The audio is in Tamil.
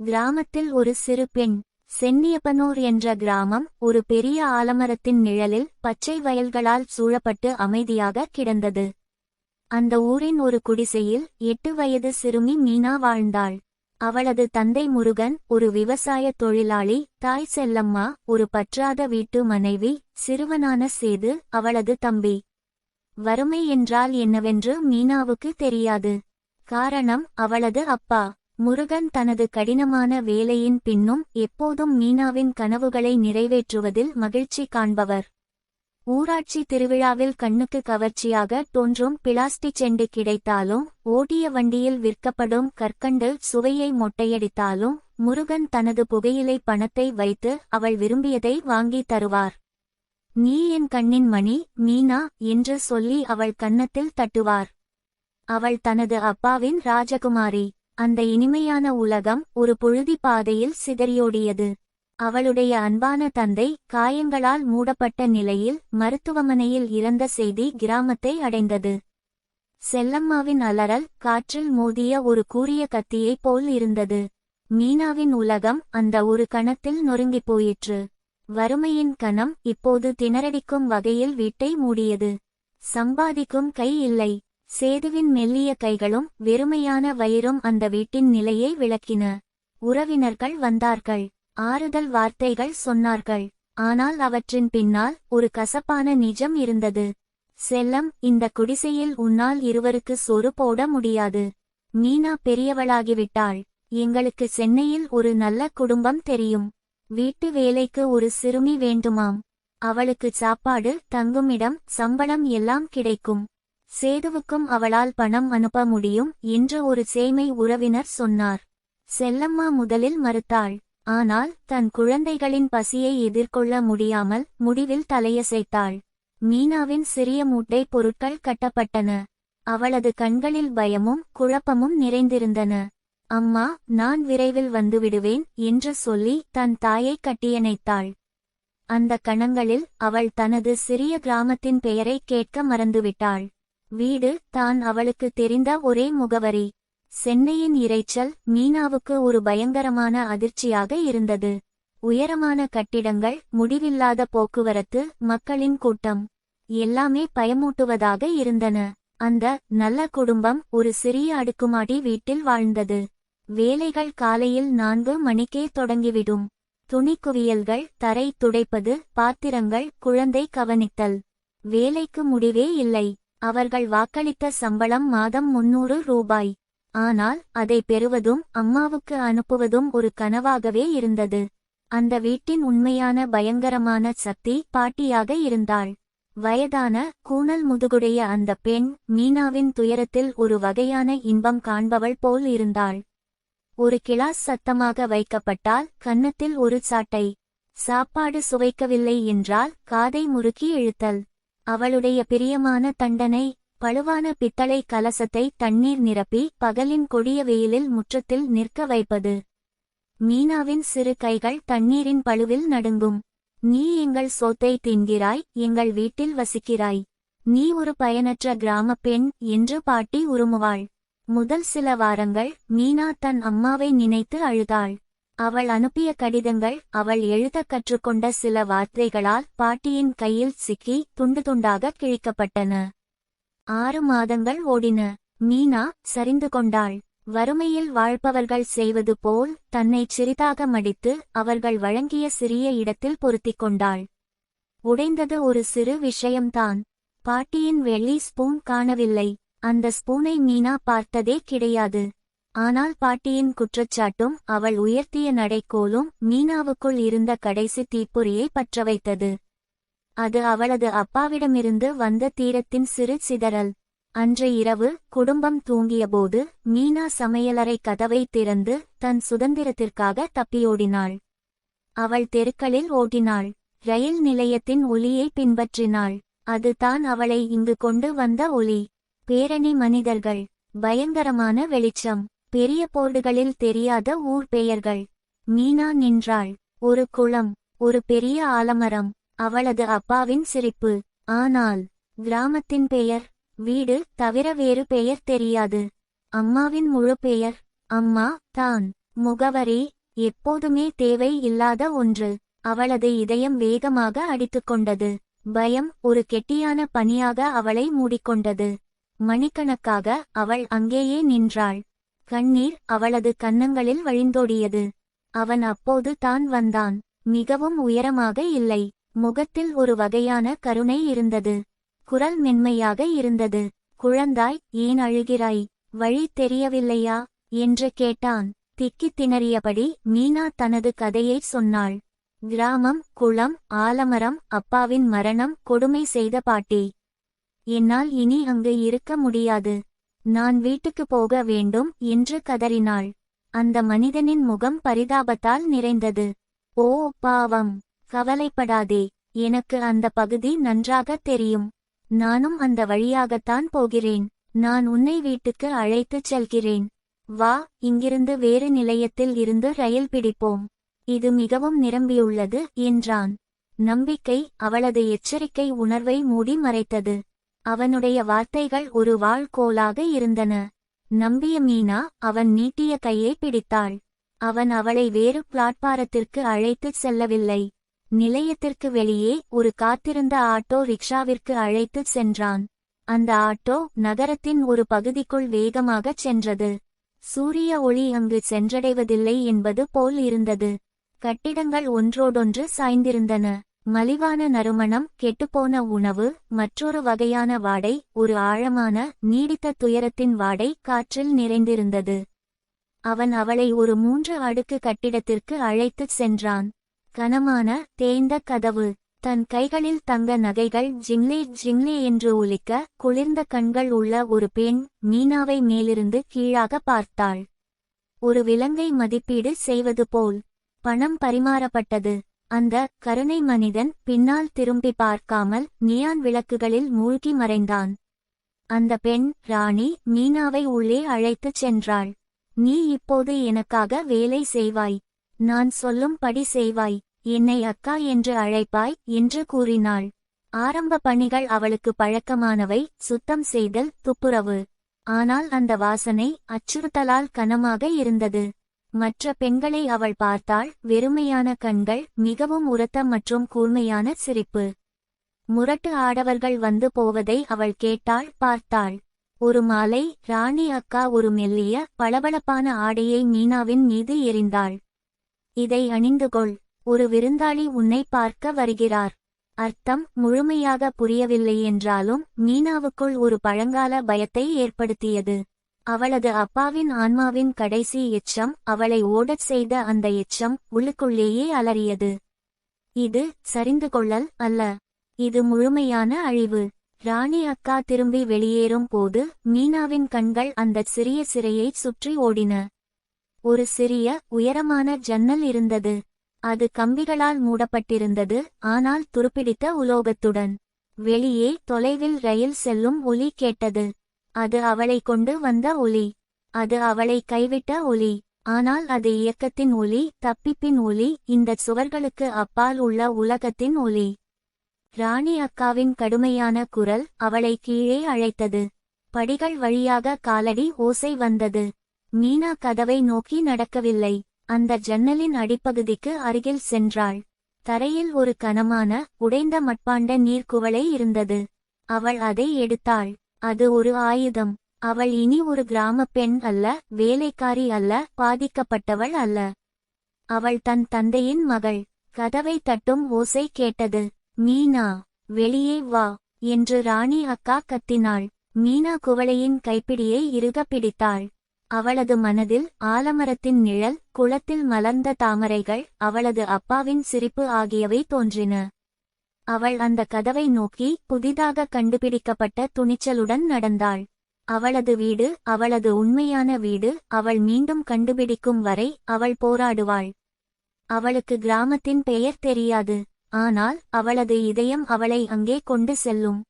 கிராமத்தில் ஒரு சிறு பெண் சென்னியப்பனூர் என்ற கிராமம் ஒரு பெரிய ஆலமரத்தின் நிழலில் பச்சை வயல்களால் சூழப்பட்டு அமைதியாக கிடந்தது. அந்த ஊரின் ஒரு குடிசையில் எட்டு வயது சிறுமி மீனா வாழ்ந்தாள். அவளது தந்தை முருகன் ஒரு விவசாய தொழிலாளி தாய் செல்லம்மா ஒரு பற்றாத வீட்டு மனைவி சிறுவனான சேது அவளது தம்பி. வறுமை என்றால் என்னவென்று மீனாவுக்கு தெரியாது. காரணம் அவளது அப்பா. முருகன் தனது கடினமான வேலையின் பின்னும் எப்போதும் மீனாவின் கனவுகளை நிறைவேற்றுவதில் மகிழ்ச்சி காண்பவர். ஊராட்சி திருவிழாவில் கண்ணுக்கு கவர்ச்சியாக தோன்றும் பிளாஸ்டிக் செண்டு கிடைத்தாலும் ஓடிய வண்டியில் விற்கப்படும் கற்கண்டு சுவையை மொட்டையடித்தாலும் முருகன் தனது புகையிலை பணத்தை வைத்து அவள் விரும்பியதை வாங்கி தருவார். நீ என் கண்ணின் மணி மீனா என்று சொல்லி அவள் கன்னத்தில் தட்டுவார். அவள் தனது அப்பாவின் ராஜகுமாரி. அந்த இனிமையான உலகம் ஒரு புழுதி பாதையில் சிதறியோடியது. அவளுடைய அன்பான தந்தை காயங்களால் மூடப்பட்ட நிலையில் மருத்துவமனையில் இறந்த செய்தி கிராமத்தை அடைந்தது. செல்லம்மாவின் அலறல் காற்றில் மோதிய ஒரு கூரிய கத்தியைப் போல் இருந்தது. மீனாவின் உலகம் அந்த ஒரு கணத்தில் நொறுங்கிப் போயிற்று. வறுமையின் கணம் இப்போது திணறடிக்கும் வகையில் வீட்டை மூடியது. சம்பாதிக்கும் கை இல்லை. சேதுவின் மெல்லிய கைகளும் வெறுமையான வயிறும் அந்த வீட்டின் நிலையை விளக்கின. உறவினர்கள் வந்தார்கள். ஆறுதல் வார்த்தைகள் சொன்னார்கள். ஆனால் அவற்றின் பின்னால் ஒரு கசப்பான நிஜம் இருந்தது. செல்லம் இந்த குடிசையில் உன்னால் இருவருக்கு சொறு போட முடியாது. மீனா பெரியவளாகிவிட்டாள். எங்களுக்கு சென்னையில் ஒரு நல்ல குடும்பம் தெரியும். வீட்டு வேலைக்கு ஒரு சிறுமி வேண்டுமாம். அவளுக்கு சாப்பாடு தங்குமிடம் சம்பளம் எல்லாம் கிடைக்கும். சேதுவுக்கும் அவளால் பணம் அனுப்ப முடியும் என்று ஒரு சேமை உறவினர் சொன்னார். செல்லம்மா முதலில் மறுத்தாள். ஆனால் தன் குழந்தைகளின் பசியை எதிர்கொள்ள முடியாமல் முடிவில் தலையசைத்தாள். மீனாவின் சிறிய மூட்டை பொருட்கள் கட்டப்பட்டன. அவளது கண்களில் பயமும் குழப்பமும் நிறைந்திருந்தன. அம்மா நான் விரைவில் வந்துவிடுவேன் என்று சொல்லி தன் தாயை கட்டியணைத்தாள். அந்த கணங்களில் அவள் தனது சிறிய கிராமத்தின் பெயரை கேட்க மறந்துவிட்டாள். வீடு தான் அவளுக்கு தெரிந்த ஒரே முகவரி. சென்னையின் இரைச்சல் மீனாவுக்கு ஒரு பயங்கரமான அதிர்ச்சியாக இருந்தது. உயரமான கட்டிடங்கள் முடிவில்லாத போக்குவரத்து மக்களின் கூட்டம். எல்லாமே பயமூட்டுவதாக இருந்தன. அந்த நல்ல குடும்பம் ஒரு சிறிய அடுக்குமாடி வீட்டில் வாழ்ந்தது. வேலைகள் காலையில் நான்கு மணிக்கே தொடங்கிவிடும். துணி குவியல்கள் தரை துடைப்பது பாத்திரங்கள் குழந்தை கவனித்தல். வேலைக்கு முடிவே இல்லை. அவர்கள் வாக்களித்த சம்பளம் மாதம் முன்னூறு ரூபாய். ஆனால் அதை பெறுவதும் அம்மாவுக்கு அனுப்புவதும் ஒரு கனவாகவே இருந்தது. அந்த வீட்டின் உண்மையான பயங்கரமான சக்தி பாட்டியாக இருந்தாள். வயதான கூணல் முதுகுடைய அந்த பெண் மீனாவின் துயரத்தில் ஒரு வகையான இன்பம் காண்பவள் போல் இருந்தாள். ஒரு கிளாஸ் சத்தமாக வைக்கப்பட்டால் கன்னத்தில் ஒரு சாட்டை. சாப்பாடு சுவைக்கவில்லை என்றால் காதை முறுக்கி இழுத்தல். அவளுடைய பிரியமான தண்டனை பழுவான பித்தளை கலசத்தை தண்ணீர் நிரப்பி பகலின் கொடிய வெயிலில் முற்றத்தில் நிற்க வைப்பது. மீனாவின் சிறு கைகள் தண்ணீரின் பழுவில் நடுங்கும். நீ எங்கள் சோத்தை தின்கிறாய் எங்கள் வீட்டில் வசிக்கிறாய். நீ ஒரு பயனற்ற கிராமப் பெண் என்று பாட்டி உருமுவாள். முதல் சில வாரங்கள் மீனா தன் அம்மாவை நினைத்து அழுதாள். அவள் அனுப்பிய கடிதங்கள் அவள் எழுதக் கற்றுக்கொண்ட சில வார்த்தைகளால் பாட்டியின் கையில் சிக்கி துண்டு துண்டாக கிழிக்கப்பட்டன. ஆறு மாதங்கள் ஓடின. மீனா சரிந்து கொண்டாள். வறுமையில் வாழ்பவர்கள் செய்வது போல் தன்னை சிறிதாக மடித்து அவர்கள் வழங்கிய சிறிய இடத்தில் பொருத்திக் கொண்டாள். உடைந்தது ஒரு சிறு விஷயம்தான். பாட்டியின் வெள்ளி ஸ்பூன் காணவில்லை. அந்த ஸ்பூனை மீனா பார்த்ததே கிடையாது. ஆனால் பாட்டியின் குற்றச்சாட்டும் அவள் உயர்த்திய நடைக்கோலும் மீனாவுக்குள் இருந்த கடைசி தீப்பொறியை பற்ற வைத்தது அது அவளது அப்பாவிடமிருந்து வந்த தீரத்தின் சிறு சிதறல். அன்று இரவு குடும்பம் தூங்கியபோது மீனா சமையலறை கதவை திறந்து தன் சுதந்திரத்திற்காக தப்பியோடினாள். அவள் தெருக்களில் ஓட்டினாள் ரயில் நிலையத்தின் ஒலியை பின்பற்றினாள். அது தான் அவளை இங்கு கொண்டு வந்த ஒலி. பேரணி மனிதர்கள். பயங்கரமான வெளிச்சம். பெரிய போர்டுகளில் தெரியாத ஊர் பெயர்கள். மீனா நின்றாள். ஒரு குளம் ஒரு பெரிய ஆலமரம் அவளது அப்பாவின் சிரிப்பு. ஆனால் கிராமத்தின் பெயர் வீடு தவிர வேறு பெயர் தெரியாது. அம்மாவின் முழு பெயர் அம்மா தான். முகவரி எப்போதுமே தேவை இல்லாத ஒன்று. அவளது இதயம் வேகமாக அடித்துக்கொண்டது பயம் ஒரு கெட்டியான பணியாக அவளை மூடிக்கொண்டது. மணிக்கணக்காக அவள் அங்கேயே நின்றாள். கண்ணீர் அவளது கன்னங்களில் வழிந்தோடியது. அவன் அப்போது தான் வந்தான். மிகவும் உயரமாக இல்லை. முகத்தில் ஒரு வகையான கருணை இருந்தது. குரல் மென்மையாக இருந்தது. குழந்தாய் ஏன் அழுகிறாய்? வழி தெரியவில்லையா? என்று கேட்டான். திக்கித் திணறியபடி மீனா தனது கதையைச் சொன்னாள். கிராமம் குளம் ஆலமரம் அப்பாவின் மரணம் கொடுமை செய்த பாட்டி. என்னால் இனி அங்கு இருக்க முடியாது. நான் வீட்டுக்கு போக வேண்டும் என்று கதறினாள். அந்த மனிதனின் முகம் பரிதாபத்தால் நிறைந்தது. ஓ பாவம். கவலைப்படாதே. எனக்கு அந்த பகுதி நன்றாக தெரியும். நானும் அந்த வழியாகத்தான் போகிறேன். நான் உன்னை வீட்டுக்கு அழைத்துச் செல்கிறேன். வா இங்கிருந்து வேறு நிலையத்தில் இருந்து ரயில் பிடிப்போம். இது மிகவும் நிரம்பியுள்ளது என்றான். நம்பிக்கை அவளது எச்சரிக்கை உணர்வை மூடி மறைத்தது. அவனுடைய வார்த்தைகள் ஒரு வாள்கோலாக இருந்தன. நம்பிய மீனா அவன் நீட்டிய கையை பிடித்தாள். அவன் அவளை வேறு பிளாட்பாரத்திற்கு அழைத்துச் செல்லவில்லை. நிலையத்திற்கு வெளியே ஒரு காத்திருந்த ஆட்டோ ரிக்ஷாவிற்கு அழைத்துச் சென்றான். அந்த ஆட்டோ நகரத்தின் ஒரு பகுதிக்குள் வேகமாகச் சென்றது. சூரிய ஒளி அங்கு சென்றடைவதில்லை என்பது போல் இருந்தது. கட்டிடங்கள் ஒன்றோடொன்று சாய்ந்திருந்தன. மலிவான நறுமணம் கெட்டுப்போன உணவு மற்றொரு வகையான வாடை ஒரு ஆழமான நீடித்த துயரத்தின் வாடை காற்றில் நிறைந்திருந்தது. அவன் அவளை ஒரு மூன்று அடுக்கு கட்டிடத்திற்கு அழைத்துச் சென்றான். கனமான தேய்ந்த கதவு. தன் கைகளில் தங்க நகைகள் ஜிங்லே ஜிங்லே என்று ஒலிக்க குளிர்ந்த கண்கள் உள்ள ஒரு பெண் மீனாவை மேலிருந்து கீழாக பார்த்தாள். ஒரு விலங்கை மதிப்பீடு செய்வது போல். பணம் பரிமாறப்பட்டது. அந்த கருணை மனிதன் பின்னால் திரும்பி பார்க்காமல் நியான் விளக்குகளில் மூழ்கி மறைந்தான். அந்த பெண் ராணி மீனாவை உள்ளே அழைத்துச் சென்றாள். நீ இப்போது எனக்காக வேலை செய்வாய். நான் சொல்லும்படி செய்வாய். என்னை அக்கா என்று அழைப்பாய் என்று கூறினாள். ஆரம்ப பணிகள் அவளுக்கு பழக்கமானவை. சுத்தம் செய்தல் துப்புரவு. ஆனால் அந்த வாசனை அச்சுறுத்தலால் கனமாக இருந்தது. மற்ற பெண்களை அவள் பார்த்தாள் வெறுமையான கண்கள் மிகவும் உரத்த மற்றும் கூர்மையான சிரிப்பு. முரட்டு ஆடவர்கள் வந்து போவதை அவள் கேட்டாள் பார்த்தாள். ஒரு மாலை ராணி அக்கா ஒரு மெல்லிய பளபளப்பான ஆடையை மீனாவின் மீது எறிந்தாள். இதை அணிந்து கொள். ஒரு விருந்தாளி உன்னை பார்க்க வருகிறார். அர்த்தம் முழுமையாக புரியவில்லை என்றாலும் மீனாவுக்குள் ஒரு பழங்கால பயத்தை ஏற்படுத்தியது. அவளது அப்பாவின் ஆன்மாவின் கடைசி எச்சம் அவளை ஓடச் செய்த அந்த எச்சம் உள்ளுக்குள்ளேயே அலறியது. இது சரிந்து கொள்ளல் அல்ல. இது முழுமையான அழிவு. ராணி அக்கா திரும்பி வெளியேறும் போது மீனாவின் கண்கள் அந்தச் சிறிய சிறையைச் சுற்றி ஓடின. ஒரு சிறிய உயரமான ஜன்னல் இருந்தது. அது கம்பிகளால் மூடப்பட்டிருந்தது ஆனால் துருப்பிடித்த உலோகத்துடன். வெளியே தொலைவில் ரயில் செல்லும் ஒலி கேட்டது. அது அவளை கொண்டு வந்த ஒலி. அது அவளை கைவிட்ட ஒலி. ஆனால் அது இயக்கத்தின் ஒலி தப்பிப்பின் ஒலி இந்தச் சுவர்களுக்கு அப்பால் உள்ள உலகத்தின் ஒலி. ராணி அக்காவின் கடுமையான குரல் அவளை கீழே அழைத்தது. படிகள் வழியாக காலடி ஓசை வந்தது. மீனா கதவை நோக்கி நடக்கவில்லை. அந்த ஜன்னலின் அடிப்பகுதிக்கு அருகில் சென்றாள். தரையில் ஒரு கனமான உடைந்த மட்பாண்ட நீர்க்குவளை இருந்தது. அவள் அதை எடுத்தாள். அது ஒரு ஆயுதம். அவள் இனி ஒரு கிராமப் பெண் அல்ல வேலைக்காரி அல்ல பாதிக்கப்பட்டவள் அல்ல. அவள் தன் தந்தையின் மகள். கதவை தட்டும் ஓசை கேட்டது. மீனா வெளியே வா என்று ராணி அக்கா கத்தினாள். மீனா குவளையின் கைப்பிடியை இறுக பிடித்தாள். அவளது மனதில் ஆலமரத்தின் நிழல் குளத்தில் மலர்ந்த தாமரைகள் அவளது அப்பாவின் சிரிப்பு ஆகியவை தோன்றின. அவள் அந்த கதவை நோக்கி புதிதாக கண்டுபிடிக்கப்பட்ட துணிச்சலுடன் நடந்தாள். அவளது வீடு அவளது உண்மையான வீடு அவள் மீண்டும் கண்டுபிடிக்கும் வரை அவள் போராடுவாள். அவளுக்கு கிராமத்தின் பெயர் தெரியாது. ஆனால் அவளது இதயம் அவளை அங்கே கொண்டு செல்லும்.